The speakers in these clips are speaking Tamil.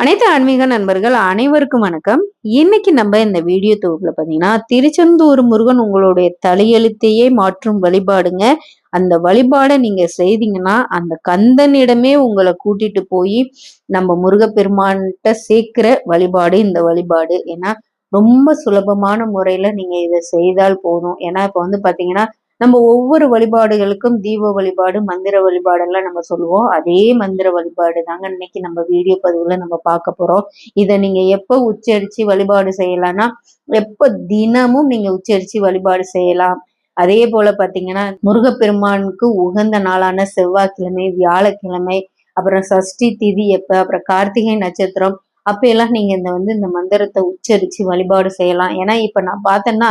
அனைத்து ஆன்மீக நண்பர்கள் அனைவருக்கும் வணக்கம். இன்னைக்கு நம்ம இந்த வீடியோ தொகுப்புல பாத்தீங்கன்னா திருச்செந்தூர் முருகன் உங்களுடைய தலையெழுத்தையே மாற்றும் வழிபாடுங்க. அந்த வழிபாடை நீங்க செய்தீங்கன்னா அந்த கந்தனிடமே உங்களை கூட்டிட்டு போய் நம்ம முருகப்பெருமான்கிட்ட சேர்க்கிற வழிபாடு இந்த வழிபாடு. ஏன்னா ரொம்ப சுலபமான முறையில நீங்க இதை செய்தால் போதும். ஏன்னா இப்ப வந்து பாத்தீங்கன்னா நம்ம ஒவ்வொரு வழிபாடுகளுக்கும் தீப வழிபாடு மந்திர வழிபாடெல்லாம் நம்ம சொல்லுவோம். அதே மந்திர வழிபாடு தாங்க இன்னைக்கு நம்ம வீடியோ பதிவுல நம்ம பார்க்க போறோம். இதை நீங்க எப்போ உச்சரிச்சு வழிபாடு செய்யலாம்னா எப்போ தினமும் நீங்க உச்சரிச்சு வழிபாடு செய்யலாம். அதே போல பாத்தீங்கன்னா முருகப்பெருமானுக்கு உகந்த நாளான செவ்வாய்க்கிழமை வியாழக்கிழமை அப்புறம் சஷ்டி திதி எப்ப அப்புறம் கார்த்திகை நட்சத்திரம் அப்ப எல்லாம் நீங்க இந்த வந்து இந்த மந்திரத்தை உச்சரிச்சு வழிபாடு செய்யலாம். ஏன்னா இப்ப நான் பார்த்தேன்னா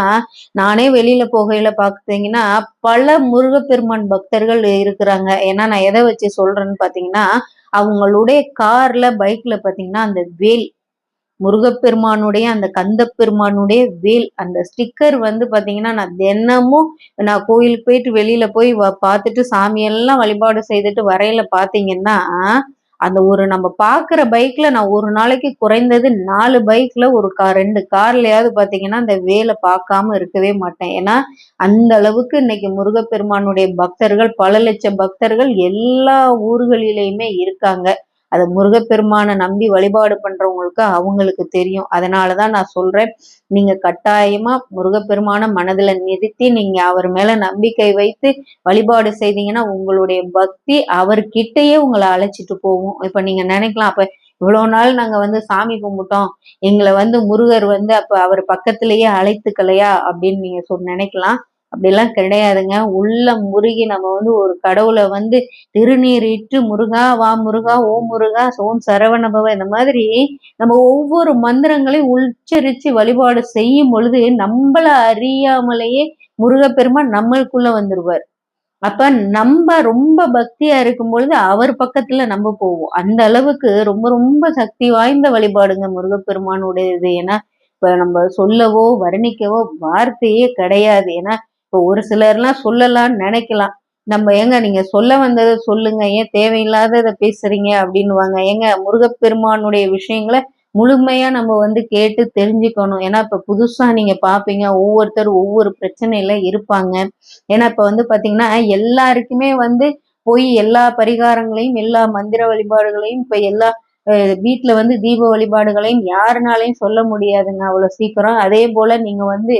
நானே வெளியில போகையில பாத்தீங்கன்னா பல முருகப்பெருமான் பக்தர்கள் இருக்கிறாங்க. ஏன்னா நான் எதை வச்சு சொல்றேன்னு பாத்தீங்கன்னா அவங்களுடைய கார்ல பைக்ல பாத்தீங்கன்னா அந்த வேல் முருகப்பெருமானுடைய அந்த கந்த பெருமானுடைய வேல் அந்த ஸ்டிக்கர் வந்து பாத்தீங்கன்னா நான் தினமும் நான் கோயிலுக்கு போயிட்டு வெளியில போய் பார்த்துட்டு சாமியெல்லாம் வழிபாடு செய்துட்டு வரையில பாத்தீங்கன்னா அந்த ஒரு நம்ம பாக்குற பைக்ல நான் ஒரு நாளைக்கு குறைந்தது நாலு பைக்ல ஒரு கார் ரெண்டு கார்லயாவது பாத்தீங்கன்னா அந்த வேலை பார்க்காம இருக்கவே மாட்டேன். ஏன்னா அந்த அளவுக்கு இன்னைக்கு முருகப்பெருமானுடைய பக்தர்கள் பல லட்சம் பக்தர்கள் எல்லா ஊர்களிலையுமே இருக்காங்க. அதை முருகப்பெருமானை நம்பி வழிபாடு பண்றவங்களுக்கு அவங்களுக்கு தெரியும். அதனாலதான் நான் சொல்றேன் நீங்க கட்டாயமா முருகப்பெருமான மனதுல நிறுத்தி நீங்க அவர் மேல நம்பிக்கை வைத்து வழிபாடு செய்தீங்கன்னா உங்களுடைய பக்தி அவர்கிட்டயே உங்களை அழைச்சிட்டு போகும். இப்ப நீங்க நினைக்கலாம் அப்ப இவ்வளோ நாள் நாங்கள் வந்து சாமி கும்பிட்டோம் எங்களை வந்து முருகர் வந்து அப்போ அவர் பக்கத்திலேயே அழைத்துக்கலையா அப்படின்னு நீங்கள் சொல் நினைக்கலாம். அப்படிலாம் கிடையாதுங்க. உள்ள முருகி நம்ம வந்து ஒரு கடவுளை வந்து திருநீர் இட்டு முருகா வா முருகா ஓம் முருகா சோம் சரவணபவ இந்த மாதிரி நம்ம ஒவ்வொரு மந்திரங்களையும் உச்சரித்து வழிபாடு செய்யும் பொழுது நம்மளை அறியாமலேயே முருகப்பெருமான் நம்மளுக்குள்ள வந்துருவார். அப்ப நம்ம ரொம்ப பக்தியா இருக்கும் பொழுது அவர் பக்கத்துல நம்ம போவோம். அந்த அளவுக்கு ரொம்ப ரொம்ப சக்தி வாய்ந்த வழிபாடுங்க முருகப்பெருமானுடையது. ஏன்னா இப்ப நம்ம சொல்லவோ வர்ணிக்கவோ வார்த்தையே கிடையாது. ஏன்னா இப்போ ஒரு சிலர்லாம் சொல்லலாம்னு நினைக்கலாம். நம்ம ஏங்க நீங்க சொல்ல வந்ததை சொல்லுங்க. ஏன் தேவையில்லாததை பேசுறீங்க அப்படின்னுவாங்க. ஏங்க முருகப்பெருமானுடைய விஷயங்களை முழுமையா நம்ம வந்து கேட்டு தெரிஞ்சுக்கணும். ஏன்னா இப்ப புதுசா நீங்க பாப்பீங்க. ஒவ்வொருத்தர் ஒவ்வொரு பிரச்சனையில இருப்பாங்க. ஏன்னா இப்ப வந்து பாத்தீங்கன்னா எல்லாருக்குமே வந்து போய் எல்லா பரிகாரங்களையும் எல்லா மந்திர வழிபாடுகளையும் இப்ப எல்லா வீட்டுல வந்து தீப வழிபாடுகளையும் யாருனாலையும் சொல்ல முடியாதுங்க. அவ்வளவு சீக்கிரம். அதே போல நீங்க வந்து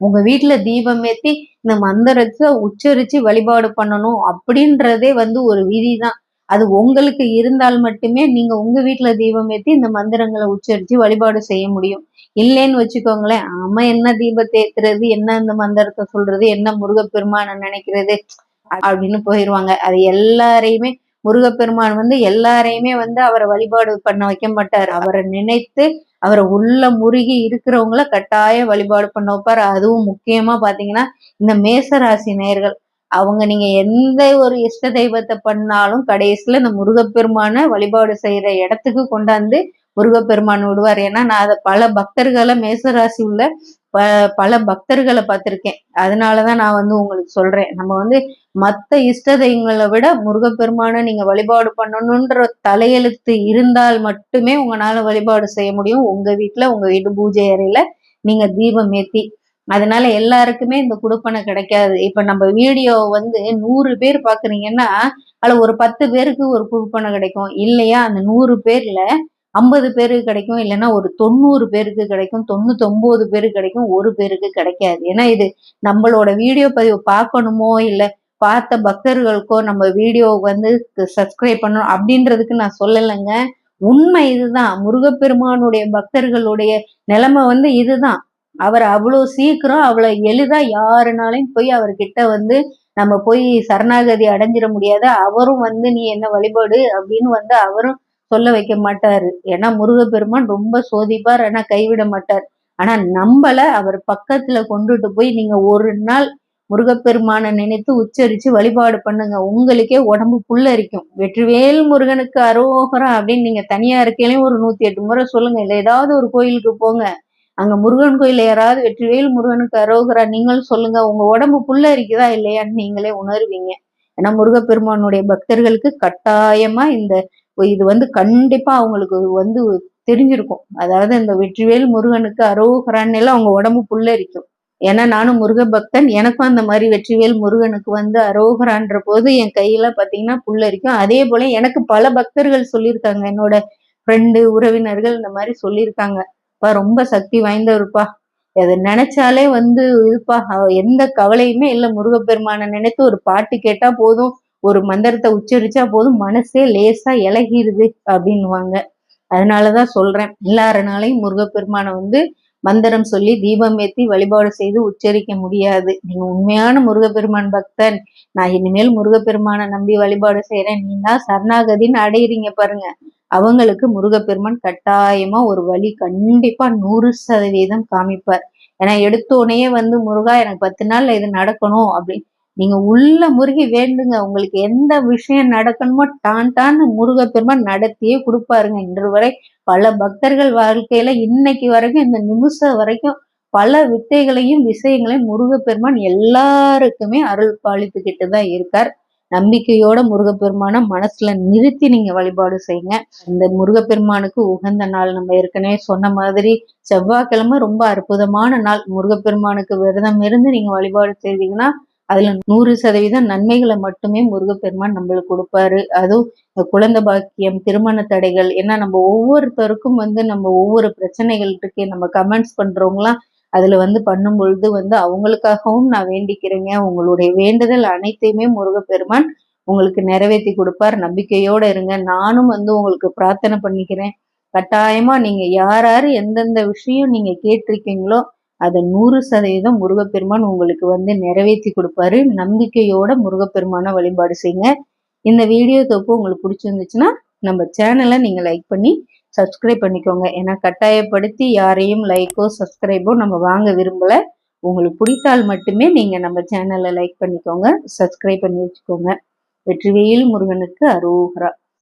உங்க வீட்டுல தீபம் ஏத்தி இந்த மந்திரத்தை உச்சரிச்சு வழிபாடு பண்ணணும் அப்படின்றதே வந்து ஒரு விதிதான். அது உங்களுக்கு இருந்தால் மட்டுமே நீங்க உங்க வீட்டுல தீபம் ஏத்தி இந்த மந்திரங்களை உச்சரிச்சு வழிபாடு செய்ய முடியும். இல்லைன்னு வச்சுக்கோங்களேன் ஆமா என்ன தீபத்தை ஏத்துறது என்ன இந்த மந்திரத்தை சொல்றது என்ன முருகப்பெருமான நினைக்கிறது அப்படின்னு போயிடுவாங்க அது எல்லாரையுமே முருகப்பெருமான் வந்து எல்லாரையுமே வந்து அவரை வழிபாடு பண்ண வைக்க மாட்டார். அவரை நினைத்து அவரை உள்ள முருகி இருக்கிறவங்கள கட்டாய வழிபாடு பண்ண வைப்பார். அதுவும் முக்கியமா பாத்தீங்கன்னா இந்த மேசராசி நேர்கள் அவங்க நீங்க எந்த ஒரு இஷ்ட தெய்வத்தை பண்ணாலும் கடைசியில இந்த முருகப்பெருமான வழிபாடு செய்யற இடத்துக்கு கொண்டாந்து முருகப்பெருமான் விடுவார். ஏன்னா நான் அதை பல பக்தர்களை மேசராசி உள்ள ப பல பக்தர்களை பார்த்துருக்கேன். அதனாலதான் நான் வந்து உங்களுக்கு சொல்றேன். நம்ம வந்து மற்ற இஷ்ட தெய்வங்களை விட முருகப்பெருமானை நீங்க வழிபாடு பண்ணணுன்ற தலையெழுத்து இருந்தால் மட்டுமே உங்களால வழிபாடு செய்ய முடியும். உங்க வீட்டுல உங்க வீட்டு பூஜை அறையில நீங்க தீபம் ஏத்தி அதனால எல்லாருக்குமே இந்த குடுப்பனை கிடைக்காது. இப்ப நம்ம வீடியோ வந்து நூறு பேர் பாக்குறீங்கன்னா அதுல ஒரு பத்து பேருக்கு ஒரு குடுப்பனை கிடைக்கும். இல்லையா? அந்த நூறு பேர்ல ஐம்பது பேருக்கு கிடைக்கும் இல்லைன்னா ஒரு தொண்ணூறு பேருக்கு கிடைக்கும் தொண்ணூத்தொம்பது பேருக்கு கிடைக்கும் ஒரு பேருக்கு கிடைக்காது. ஏன்னா இது நம்மளோட வீடியோ பதிவு பார்க்கணுமோ இல்லை பார்த்த பக்தர்களுக்கோ நம்ம வீடியோ வந்து சப்ஸ்கிரைப் பண்ணணும் அப்படின்றதுக்கு நான் சொல்லலைங்க. உண்மை இதுதான். முருகப்பெருமானுடைய பக்தர்களுடைய நிலைமை வந்து இதுதான். அவர் அவ்வளோ சீக்கிரம் அவ்வளோ எளிதா யாருனாலையும் போய் அவர்கிட்ட வந்து நம்ம போய் சரணாகதி அடைஞ்சிட முடியாது. அவரும் வந்து நீ என்ன வழிபாடு அப்படின்னு வந்து அவரும் சொல்ல வைக்க மாட்டாரு. ஏன்னா முருகப்பெருமான் ரொம்ப சோதிப்பார் ஆனா கைவிட மாட்டார். ஆனா நம்மள அவர் பக்கத்துல கொண்டுட்டு போய் நீங்க ஒரு நாள் முருகப்பெருமானை நினைத்து உச்சரிச்சு வழிபாடு பண்ணுங்க. உங்களுக்கே உடம்பு புல்லரிக்கும் வெற்றிவேல் முருகனுக்கு அரோகரம் அப்படின்னு நீங்க தனியா இருக்கையிலையும் ஒரு நூத்தி எட்டு முறை சொல்லுங்க. இல்ல ஏதாவது ஒரு கோயிலுக்கு போங்க. அங்க முருகன் கோயில யாராவது வெற்றிவேல் முருகனுக்கு அரோகரா நீங்களும் சொல்லுங்க. உங்க உடம்பு புல்லரிக்குதா இல்லையான்னு நீங்களே உணர்வீங்க. ஏன்னா முருகப்பெருமானுடைய பக்தர்களுக்கு கட்டாயமா இந்த இது வந்து கண்டிப்பா அவங்களுக்கு வந்து தெரிஞ்சிருக்கும். அதாவது இந்த வெற்றிவேல் முருகனுக்கு அரோகரான்னு எல்லாம் அவங்க உடம்பு புல்லரிக்கும் ஏன்னா நானும் முருக பக்தன் எனக்கும் அந்த மாதிரி வெற்றிவேல் முருகனுக்கு வந்து அரோகரான்ற போது என் கையில பாத்தீங்கன்னா புல்லரிக்கும் அதே போல எனக்கு பல பக்தர்கள் சொல்லியிருக்காங்க. என்னோட ஃப்ரெண்டு உறவினர்கள் இந்த மாதிரி சொல்லியிருக்காங்க. ரொம்ப சக்தி வாய்ந்தவருப்பா. அதை நினைச்சாலே வந்து இதுப்பா. எந்த கவலையுமே இல்லை. முருகப்பெருமானை நினைத்து ஒரு பாட்டு கேட்டா போதும். ஒரு மந்திரத்தை உச்சரிச்சா போதும் மனசே லேசா இலகிருது அப்படின்னுவாங்க. அதனாலதான் சொல்றேன். நாளையும் முருகப்பெருமானை வந்து மந்திரம் சொல்லி தீபம் ஏத்தி வழிபாடு செய்து உச்சரிக்க முடியாது. நீங்க உண்மையான முருகப்பெருமான் பக்தன். நான் இனிமேல் முருகப்பெருமானை நம்பி வழிபாடு செய்யறேன் நீங்க சரணாகதின்னு அடையிறீங்க பாருங்க. அவங்களுக்கு முருகப்பெருமான் கட்டாயமா ஒரு வழி கண்டிப்பா நூறு சதவீதம் காமிப்பார். ஏன்னா எடுத்தோடனே வந்து முருகா எனக்கு பத்து நாள்ல இது நடக்கணும் அப்படின்னு நீங்க உள்ள முருகி வேண்டுங்க. உங்களுக்கு எந்த விஷயம் நடக்கணுமோ டான் டான் முருகப்பெருமான் நடத்தியே கொடுப்பாருங்க. இன்று வரை பல பக்தர்கள் வாழ்க்கையில இன்னைக்கு வரைக்கும் இந்த நிமிஷம் வரைக்கும் பல வித்தைகளையும் விஷயங்களையும் முருகப்பெருமான் எல்லாருக்குமே அருள் பாலித்துக்கிட்டு தான் இருக்கார். நம்பிக்கையோட முருகப்பெருமான மனசுல நிறுத்தி நீங்க வழிபாடு செய்யுங்க. இந்த முருகப்பெருமானுக்கு உகந்த நாள் நம்ம ஏற்கனவே சொன்ன மாதிரி செவ்வாய்க்கிழமை ரொம்ப அற்புதமான நாள். முருகப்பெருமானுக்கு விரதம் இருந்து நீங்க வழிபாடு செய்தீங்கன்னா அதுல நூறு சதவீதம் நன்மைகளை மட்டுமே முருகப்பெருமான் நம்மளுக்கு கொடுப்பாரு. அதுவும் குழந்தை பாக்கியம் திருமண தடைகள் ஏன்னா நம்ம ஒவ்வொருத்தருக்கும் வந்து நம்ம ஒவ்வொரு பிரச்சனைகள் இருக்கு நம்ம கமெண்ட்ஸ் பண்றவங்களாம் அதுல வந்து பண்ணும் பொழுது வந்து அவங்களுக்காகவும் நான் வேண்டிக்கிறேங்க. உங்களுடைய வேண்டுதல் அனைத்தையுமே முருகப்பெருமான் உங்களுக்கு நிறைவேற்றி கொடுப்பார். நம்பிக்கையோட இருங்க. நானும் வந்து உங்களுக்கு பிரார்த்தனை பண்ணிக்கிறேன். கட்டாயமா நீங்க யார் யார் எந்தெந்த விஷயம் நீங்க கேட்டிருக்கீங்களோ அதை நூறு சதவீதம் முருகப்பெருமான் உங்களுக்கு வந்து நிறைவேற்றி கொடுப்பாரு. நம்பிக்கையோட முருகப்பெருமான வழிபாடு செய்யுங்க. இந்த வீடியோ தொப்பு உங்களுக்கு பிடிச்சிருந்துச்சுன்னா நம்ம சேனலை நீங்கள் லைக் பண்ணி சப்ஸ்கிரைப் பண்ணிக்கோங்க. ஏன்னா கட்டாயப்படுத்தி யாரையும் லைக்கோ சப்ஸ்கிரைபோ நம்ம வாங்க விரும்பலை. உங்களுக்கு பிடித்தால் மட்டுமே நீங்கள் நம்ம சேனலை லைக் பண்ணிக்கோங்க. சப்ஸ்கிரைப் பண்ணி வச்சுக்கோங்க. வெற்றிவேல் முருகனுக்கு அரோகரா.